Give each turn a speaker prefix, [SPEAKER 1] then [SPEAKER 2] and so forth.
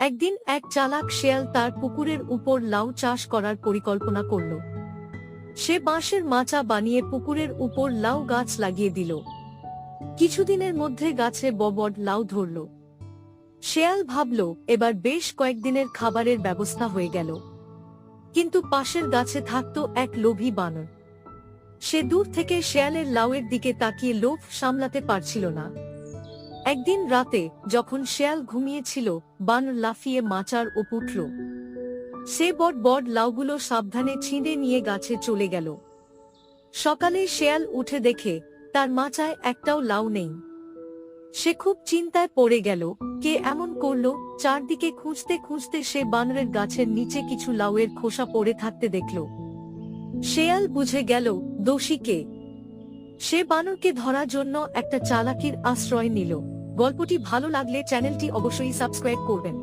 [SPEAKER 1] একদিন এক চালাক শেয়াল তার পুকুরের উপর লাউ চাষ করার পরিকল্পনা করল। সে বাঁশের মাচা বানিয়ে পুকুরের উপর লাউ গাছ লাগিয়ে দিল। কিছুদিনের মধ্যে গাছে ববড লাউ ধরল। শেয়াল ভাবল, এবার বেশ কয়েকদিনের খাবারের ব্যবস্থা হয়ে গেল। কিন্তু পাশের গাছে থাকত এক লোভী বানর। সে দূর থেকে শেয়ালের লাউয়ের দিকে তাকিয়ে লোভ সামলাতে পারছিল না। একদিন রাতে, যখন শেয়াল ঘুমিয়েছিল বানর লাফিয়ে মাচার ওপ উঠল। সে বট বট লাউগুলো সাবধানে ছিঁড়ে নিয়ে গাছে চলে গেল। সকালে শেয়াল উঠে দেখে, তার মাচায় একটাও লাউ নেই। সে খুব চিন্তায় পড়ে গেল, কে এমন করল, চারদিকে খুঁজতে খুঁজতে সে বানরের গাছের নিচে কিছু লাউয়ের খোসা পড়ে থাকতে দেখল। শেয়াল বুঝে গেল, দোষী কে? সে বানরকে ধরার জন্য একটা চালাকির আশ্রয় নিল। গল্পটি ভালো লাগলে চ্যানেলটি অবশ্যই সাবস্ক্রাইব করবেন।